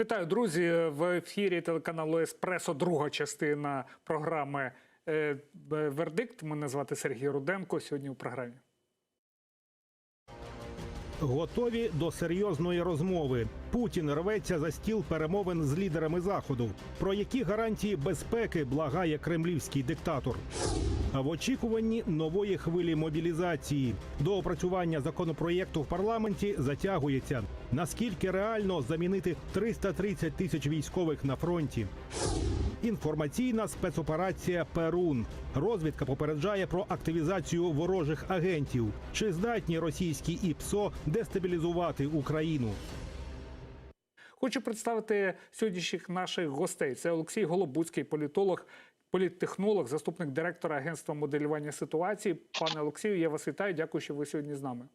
Вітаю, друзі! В ефірі телеканалу Еспресо. Друга частина програми е, Вердикт. Мене звати Сергій Руденко. Сьогодні у програмі. Готові до серйозної розмови. Путін рветься за стіл перемовин з лідерами заходу. Про які гарантії безпеки благає кремлівський диктатор? А в очікуванні нової хвилі мобілізації до опрацювання законопроєкту в парламенті затягується. Наскільки реально замінити 330 тисяч військових на фронті? Інформаційна спецоперація Перун. Розвідка попереджає про активізацію ворожих агентів. Чи здатні російські ІПСО дестабілізувати Україну? Хочу представити сьогоднішніх наших гостей. Це Олексій Голобуцький, політолог, політтехнолог, заступник директора агентства моделювання ситуації. Пане Олексію, я вас вітаю. Дякую, що ви сьогодні з нами.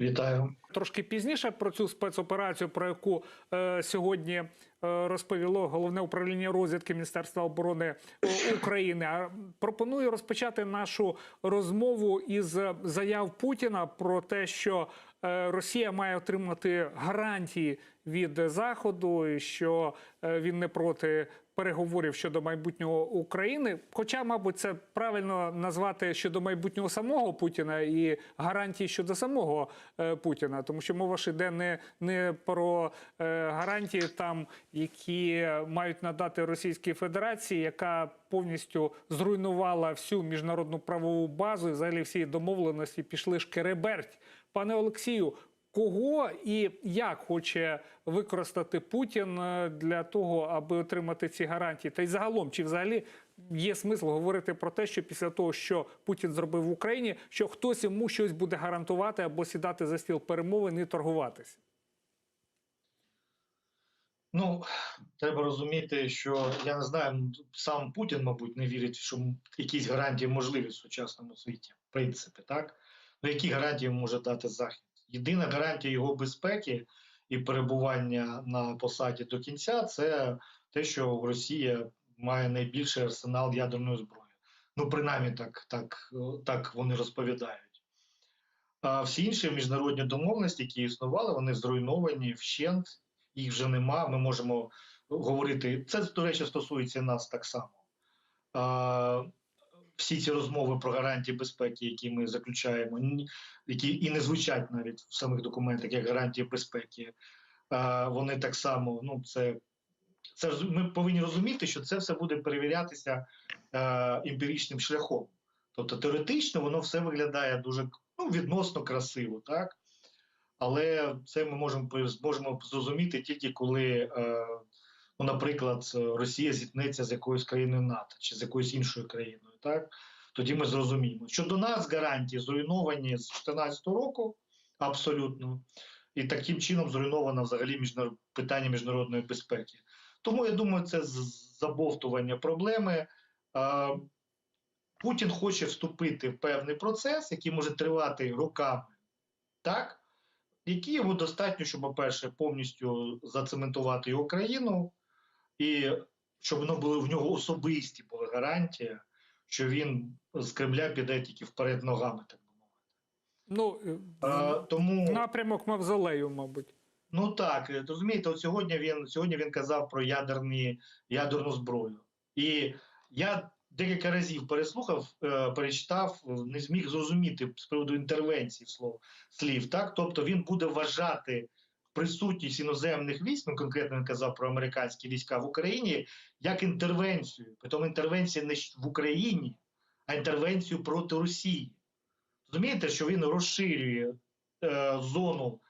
Вітаю. Трошки пізніше про цю спецоперацію, про яку е, сьогодні е, розповіло головне управління розвідки Міністерства оборони е, України. А пропоную розпочати нашу розмову із заяв Путіна про те, що Росія має отримати гарантії від Заходу, що е, він не проти переговорів щодо майбутнього України. Хоча, мабуть, це правильно назвати щодо майбутнього самого Путіна і гарантії щодо самого е, Путіна, тому що мова ж іде не, не про е, гарантії, там які мають надати Російській Федерації, яка повністю зруйнувала всю міжнародну правову базу і взагалі всі домовленості пішли шкереберть. Пане Олексію. Кого і як хоче використати Путін е, для того, аби отримати ці гарантії? Та й загалом, чи взагалі є смисл говорити про те, що після того, що Путін зробив в Україні, що хтось йому щось буде гарантувати або сідати за стіл перемовин і торгуватися? Ну треба розуміти, що я не знаю, сам Путін, мабуть, не вірить, що якісь гарантії можливі в сучасному світі, в принципі, так ну які гарантії може дати Захід? Єдина гарантія його безпеки і перебування на посаді до кінця це те, що Росія має найбільший арсенал ядерної зброї. Ну, принаймні, так, так, так вони розповідають. А всі інші міжнародні домовленості, які існували, вони зруйновані вщент, їх вже нема. Ми можемо говорити. Це, до речі, стосується нас так само. Всі ці розмови про гарантії безпеки, які ми заключаємо, які і не звучать навіть в самих документах як гарантії безпеки, вони так само. Ну, це це ми повинні розуміти, що це все буде перевірятися емпіричним шляхом. Тобто теоретично воно все виглядає дуже ну, відносно красиво, так? Але це ми можемо зможемо зрозуміти тільки коли. Ну, наприклад, Росія зіткнеться з якоюсь країною НАТО чи з якоюсь іншою країною, так тоді ми зрозуміємо, що до нас гарантії зруйновані з 2014 року абсолютно, і таким чином зруйновано взагалі міжнарод... питання міжнародної безпеки. Тому я думаю, це забовтування проблеми. Путін хоче вступити в певний процес, який може тривати роками, так? Який йому достатньо, щоб, по-перше, повністю зацементувати його країну, і щоб воно були в нього особисті були гарантії, що він з Кремля піде тільки вперед ногами, так би мовити. Ну а, тому напрямок мавзолею, мабуть. Ну так розумієте, от сьогодні він сьогодні він казав про ядерні ядерну зброю, і я декілька разів переслухав, е, перечитав, не зміг зрозуміти з приводу інтервенції слов слів. Так, тобто він буде вважати присутність іноземних військ, ну конкретно він казав про американські війська в Україні, як інтервенцію. Притом інтервенція не в Україні, а інтервенцію проти Росії. Розумієте, що він розширює е, зону.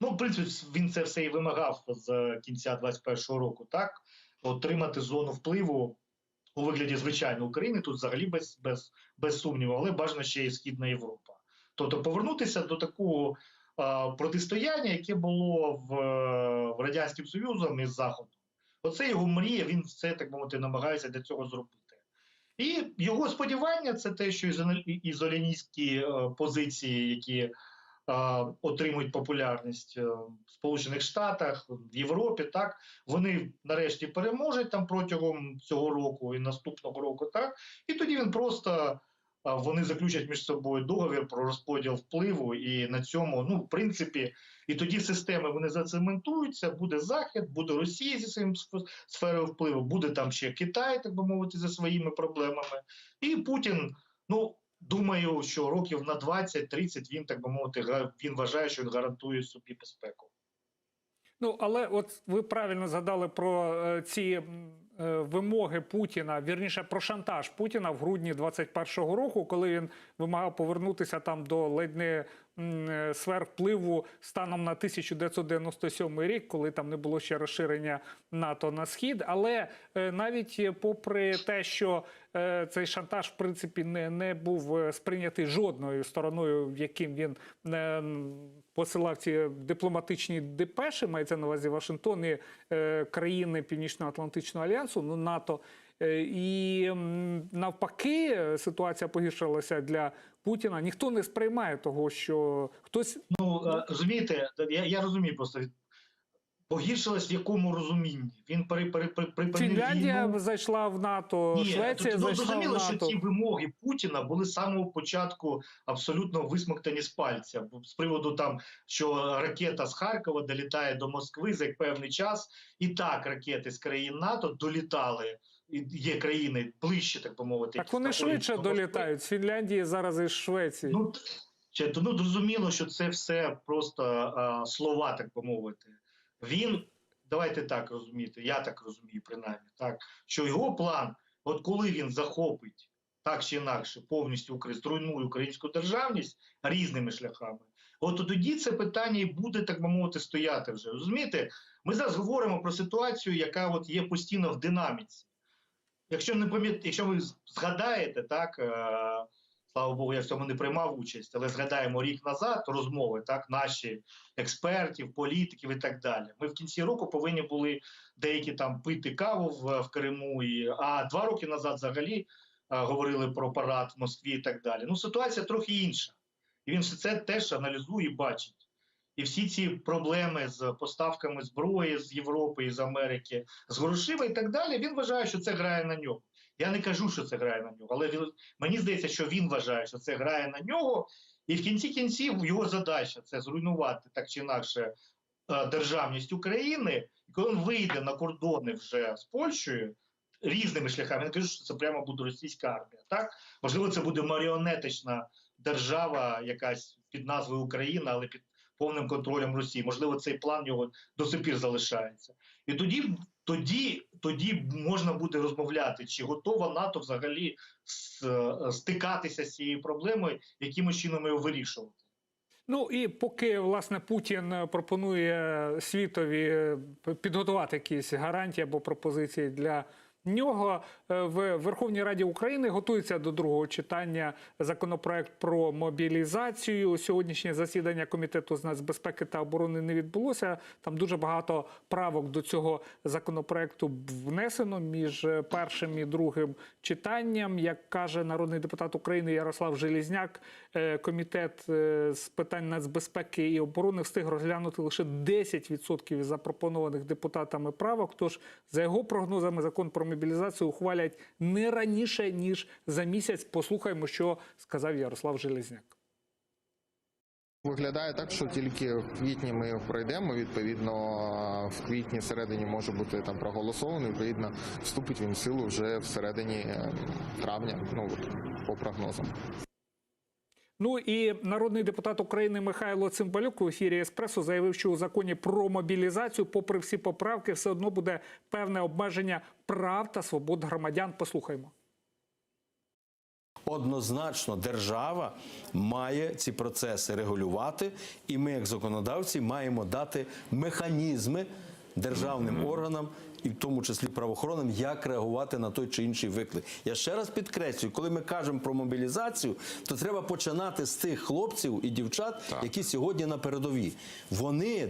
Ну, в принципі, він це все і вимагав з кінця 21-го року, так? Отримати зону впливу у вигляді звичайної України, тут взагалі без без, без сумніву, але бажано ще і Східна Європа. Тобто повернутися до такого протистояння, яке було в, в радянським Союзом із Заходом. Оце його мрія. Він все так мовити намагається для цього зробити. І його сподівання це те, що ізоляністські е, позиції, які е, отримують популярність е, в Сполучених Штатах, в Європі, так вони нарешті переможуть там протягом цього року і наступного року, так і тоді він просто вони заключать між собою договір про розподіл впливу, і на цьому, ну, в принципі, і тоді системи вони зацементуються, буде Захід, буде Росія зі своїм сферою впливу, буде там ще Китай, так би мовити, зі своїми проблемами. І Путін, ну думаю, що років на 20-30 він, так би мовити, він вважає, що він гарантує собі безпеку. Ну але от ви правильно згадали про е, ці вимоги Путіна, вірніше про шантаж Путіна в грудні 21-го року, коли він вимагав повернутися там до ледь не е, сфер впливу станом на 1997 рік, коли там не було ще розширення НАТО на схід. Але е, навіть е, попри те, що е, цей шантаж в принципі не, не був е, сприйнятий жодною стороною, яким він е, посилав ці дипломатичні депеші, мається на увазі Вашингтон і е, країни Північно-Атлантичного альянсу, ну НАТО. Е, І навпаки, е, ситуація погіршилася для Путіна. Ніхто не сприймає того, що хтось Ну е, розумієте, я, я розумію просто погіршилось в якому розумінні. Він пере, пере, пере, припинив Фінляндія війну. зайшла в НАТО, Ні, Швеція тут, ну, зайшла в зрозуміло, що ці вимоги Путіна були з самого початку абсолютно висмоктані з пальця. З приводу там, що ракета з Харкова долітає до Москви за певний час, і так ракети з країн НАТО долітали. Є країни ближче, так би мовити. Так вони швидше до долітають з Фінляндії зараз із Швеції. Ну, чи, ну зрозуміло, що це все просто а, слова, так би мовити. Він, давайте так розуміти, я так розумію, принаймні, так, що його план, от коли він захопить так чи інакше повністю зруйнує українську державність різними шляхами, от тоді це питання і буде, так би мовити, стояти вже. Розумієте, ми зараз говоримо про ситуацію, яка от є постійно в динаміці. Якщо не пам'ят... якщо ви згадаєте, так е... слава Богу, я в цьому не приймав участь, але згадаємо рік назад розмови, так, наші експертів, політиків і так далі. Ми в кінці року повинні були деякі там пити каву в, в Криму, і... а два роки назад взагалі е, говорили про парад в Москві і так далі. Ну, ситуація трохи інша. І він все це теж аналізує і бачить. І всі ці проблеми з поставками зброї з Європи з Америки, з грошима і так далі, він вважає, що це грає на нього. Я не кажу, що це грає на нього, але він, мені здається, що він вважає, що це грає на нього, і в кінці кінців його задача це зруйнувати так чи інакше е, державність України. І коли він вийде на кордони вже з Польщею різними шляхами, я не кажу, що це прямо буде російська армія. Так можливо, це буде маріонетична держава, якась під назвою Україна, але під повним контролем Росії. Можливо, цей план його до сих пір залишається. І тоді, тоді, тоді можна буде розмовляти, чи готова НАТО взагалі е, стикатися з цією проблемою, якимось чином його вирішувати. Ну і поки власне Путін е, пропонує світові е, підготувати якісь гарантії або пропозиції для нього е, в Верховній Раді України готується до другого читання законопроект про мобілізацію. Сьогоднішнє засідання комітету з нацбезпеки та оборони не відбулося. Там дуже багато правок до цього законопроекту внесено між е, першим і другим читанням. Як каже народний депутат України Ярослав Желізняк, е, комітет з питань нацбезпеки і оборони встиг розглянути лише 10% запропонованих депутатами правок. Тож, за його прогнозами, закон про мобілізацію ухвалять не раніше ніж за місяць. Послухаємо, що сказав Ярослав Железняк. Виглядає так, що тільки в квітні ми пройдемо. Відповідно, в квітні середині може бути там проголосований. Відповідно, вступить він в силу вже в середині травня. Ну по прогнозам. Ну і народний депутат України Михайло Цимбалюк у ефірі Еспресо заявив, що у законі про мобілізацію, попри всі поправки, все одно буде певне обмеження прав та свобод громадян. Послухаймо. Однозначно, держава має ці процеси регулювати, і ми, як законодавці, маємо дати механізми державним органам, і в тому числі правоохоронним, як реагувати на той чи інший виклик. Я ще раз підкреслюю, коли ми кажемо про мобілізацію, то треба починати з тих хлопців і дівчат, які сьогодні на передовій. Вони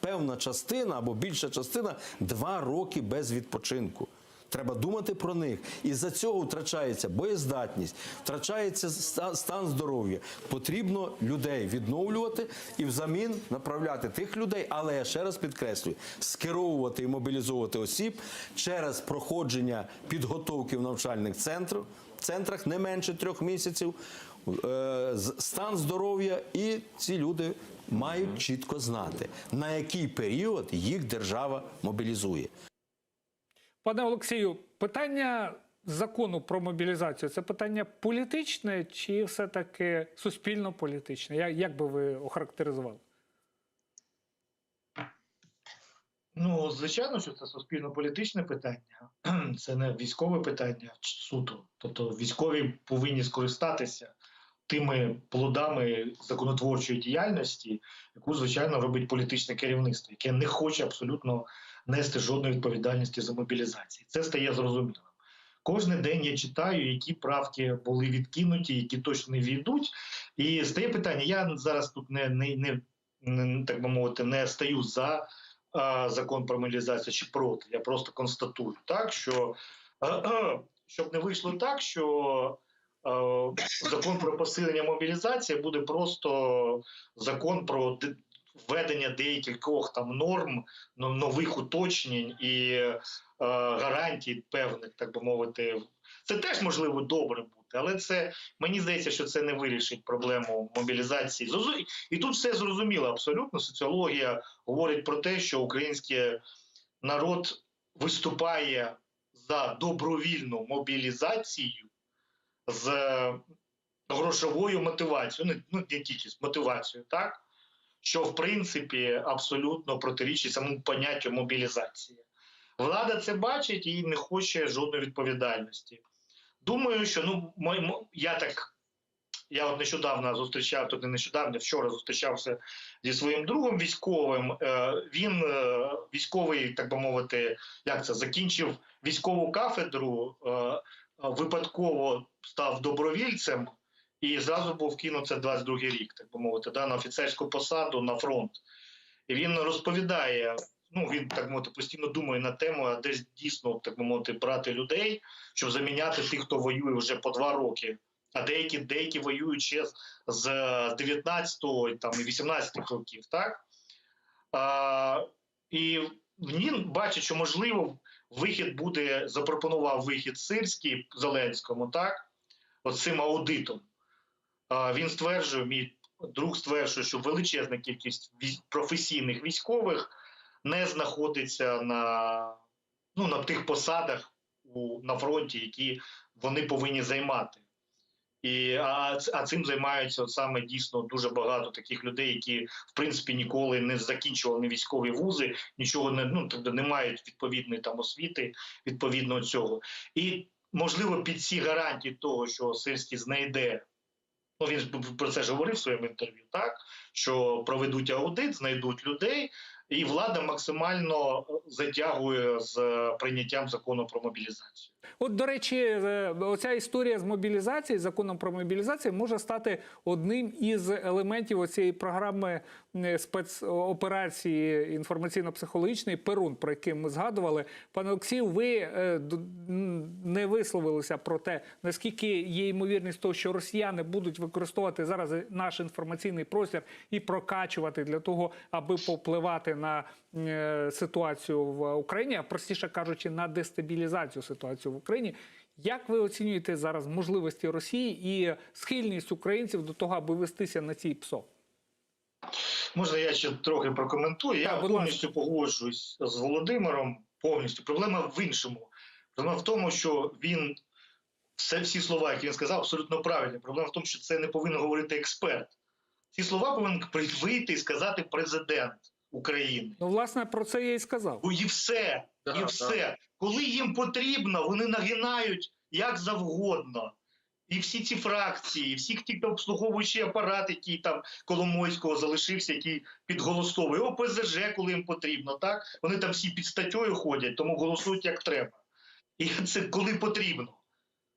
певна частина або більша частина два роки без відпочинку. Треба думати про них. І за цього втрачається боєздатність, втрачається ста- стан здоров'я. Потрібно людей відновлювати і взамін направляти тих людей, але я ще раз підкреслюю, скеровувати і мобілізовувати осіб через проходження підготовки в навчальних центрах. центрах не менше трьох місяців, е, стан здоров'я, і ці люди мають чітко знати, на який період їх держава мобілізує. Пане Олексію, питання закону про мобілізацію це питання політичне чи все-таки суспільно-політичне? Як, як би ви охарактеризували? Ну, звичайно, що це суспільно-політичне питання, це не військове питання суто. Тобто військові повинні скористатися тими плодами законотворчої діяльності, яку, звичайно, робить політичне керівництво, яке не хоче абсолютно нести жодної відповідальності за мобілізацію. Це стає зрозумілим. Кожен день я читаю, які правки були відкинуті, які точно не війдуть. І стає питання: я зараз тут не, не, не, так би мовити, не стаю за а, закон про мобілізацію чи проти. Я просто констатую, так що щоб не вийшло так, що закон про посилення мобілізації буде просто закон про введення деяких там норм, нових уточнень і е, гарантій певних, так би мовити. Це теж можливо добре бути, але це мені здається, що це не вирішить проблему мобілізації. І тут все зрозуміло абсолютно. Соціологія говорить про те, що український народ виступає за добровільну мобілізацію з грошовою мотивацією, ну, ну не тільки з мотивацією, так що в принципі абсолютно протирічить самому поняттю мобілізації. Влада це бачить і не хоче жодної відповідальності. Думаю, що ну я так. Я от нещодавно зустрічав, тут не нещодавно, вчора зустрічався зі своїм другом військовим. Е, Він е, військовий, так би мовити, як це закінчив військову кафедру, е, випадково став добровільцем і зразу був кинувся 22-й рік, так би мовити, да, на офіцерську посаду на фронт. І він розповідає. Ну, він так мовити постійно думає на тему, а де ж дійсно так би мовити брати людей, щоб заміняти тих, хто воює вже по два роки. А деякі деякі воюють ще з- з 19-го там і 18-х років, так? А, і він бачить, що можливо вихід буде, запропонував вихід сирський Зеленському, так? Оцим аудитом. Він стверджує, мій друг стверджує, що величезна кількість професійних військових не знаходиться на, ну, на тих посадах у, на фронті, які вони повинні займати. І, а, а цим займаються от саме дійсно дуже багато таких людей, які в принципі ніколи не закінчували військові вузи, нічого не ну тобто не мають відповідної там освіти відповідно цього. І можливо під ці гарантії того, що Сирський знайде. Ну він про це ж говорив в своєму інтерв'ю, так? Що проведуть аудит, знайдуть людей, і влада максимально затягує з е, прийняттям закону про мобілізацію. От, до речі, е, оця історія з мобілізації, законом про мобілізацію, може стати одним із елементів оцієї програми е, спецоперації інформаційно-психологічної Перун, про який ми згадували. Пане Олексію, ви е, не висловилися про те, наскільки є ймовірність того, що росіяни будуть використовувати зараз наш інформаційний простір і прокачувати для того, аби попливати на е, ситуацію в Україні, а простіше кажучи, на дестабілізацію ситуації в Україні. Як ви оцінюєте зараз можливості Росії і схильність українців до того, аби вестися на цій ПСО? Можна я ще трохи прокоментую. Я Так, будь повністю погоджуюсь з Володимиром. Повністю проблема в іншому. Проблема в тому, що він все всі слова, які він сказав, абсолютно правильні. Проблема в тому, що це не повинен говорити експерт. Ці слова повинен вийти і сказати президент України. Ну, власне, про це я і сказав. Ну, І все, і все. Коли їм потрібно, вони нагинають як завгодно. І всі ці фракції, і всі ті обслуговуючий апарат, який там Коломойського залишився, який підголосовує, ОПЗЖ, коли їм потрібно, так? Вони там всі під статтєю ходять, тому голосують як треба. І це коли потрібно.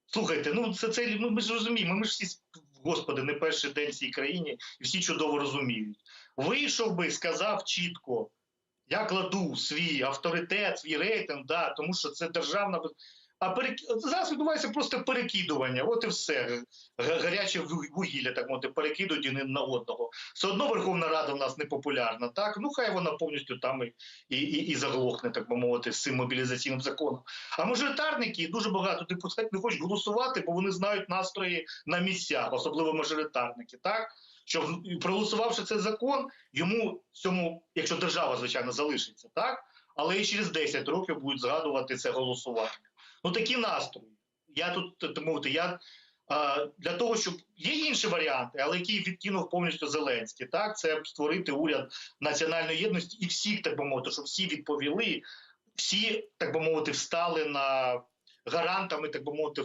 Слухайте, ну це, це ну, ми ж розуміємо, ми ж всі, господи, не перший день в цій країні, і всі чудово розуміють. Вийшов би, сказав чітко, я кладу свій авторитет, свій рейтинг, да, тому що це державна. А перек... зараз відбувається просто перекидування. От і все. Гаряче вугілля, так мовити, перекидують один на одного. Все одно Верховна Рада в нас не популярна. Так, ну хай вона повністю там і, і, і, заглохне, так би мовити, з цим мобілізаційним законом. А мажоритарники дуже багато депутатів не хочуть голосувати, бо вони знають настрої на місцях, особливо мажоритарники. Так що проголосувавши цей закон, йому цьому, якщо держава звичайно залишиться, так але і через 10 років будуть згадувати це голосування. Ну такі настрої. Я тут мовити, я а, для того, щоб є інші варіанти, але які відкинув повністю Зеленський. Так, це створити уряд національної єдності і всіх, так би мовити, щоб всі відповіли, всі, так би мовити, встали на гарантами, так би мовити,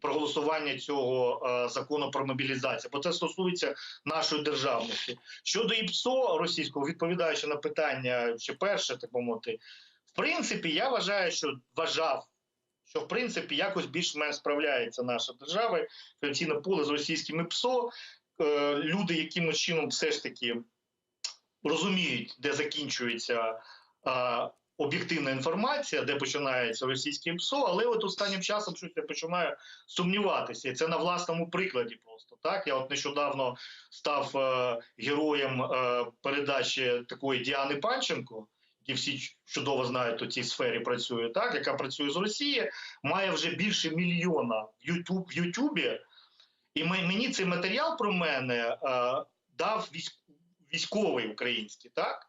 проголосування цього е, закону про мобілізацію, бо це стосується нашої державності. Щодо ІПСО російського, відповідаючи на питання ще перше, так би мовити, в принципі, я вважаю, що вважав, що в принципі якось більш-менш справляється наша держава інформаційне поле з російським ІПСО. Е, люди якимось чином все ж таки розуміють, де закінчується об'єктивна інформація, де починається російське ПСО, але от останнім часом щось я починаю сумніватися. І це на власному прикладі просто. Так, я от нещодавно став е, героєм е, передачі такої Діани Панченко, які всі чудово знають, у цій сфері працює, так, яка працює з Росії, має вже більше мільйона в Ютуб, в Ютубі. І мені цей матеріал про мене е, дав військовий український, так?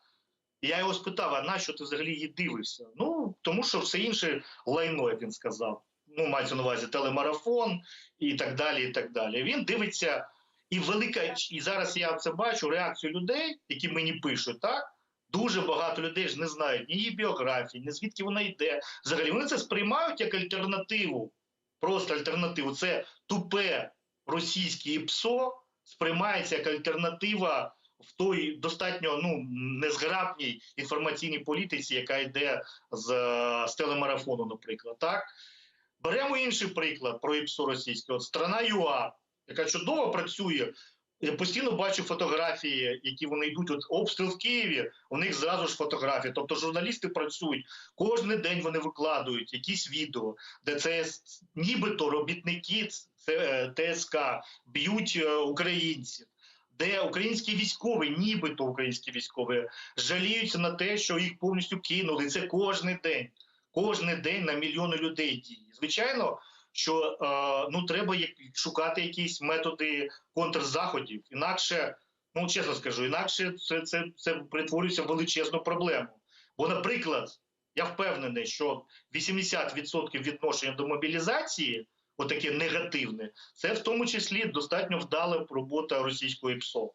І я його спитав: а на що ти взагалі її дивишся? Ну, тому що все інше лайно, як він сказав. Ну, мається на увазі телемарафон і так далі. і так далі. Він дивиться, і велика, і зараз я це бачу, реакцію людей, які мені пишуть, так? Дуже багато людей ж не знають ні її біографії, ні звідки вона йде. Взагалі вони це сприймають як альтернативу. Просто альтернативу. Це тупе російське ІПСО сприймається як альтернатива в той достатньо ну незграбній інформаційній політиці, яка йде з, е, з телемарафону, наприклад. Так беремо інший приклад про ІПСО російське. От страна ЮА, яка чудово працює. Я постійно бачу фотографії, які вони йдуть. От обстріл в Києві, у них зразу ж фотографії. Тобто журналісти працюють кожен день. Вони викладають якісь відео, де це нібито робітники е, ТСК б'ють е, українців де українські військові, нібито українські військові, жаліються на те, що їх повністю кинули. Це кожен день. Кожен день на мільйони людей діє. Звичайно, що е, ну треба шукати якісь методи контрзаходів. Інакше, ну чесно скажу, інакше це, це, це перетворюється в величезну проблему. Бо, наприклад, я впевнений, що 80% відношення до мобілізації, отаке негативне, це в тому числі достатньо вдала робота російської ПСО.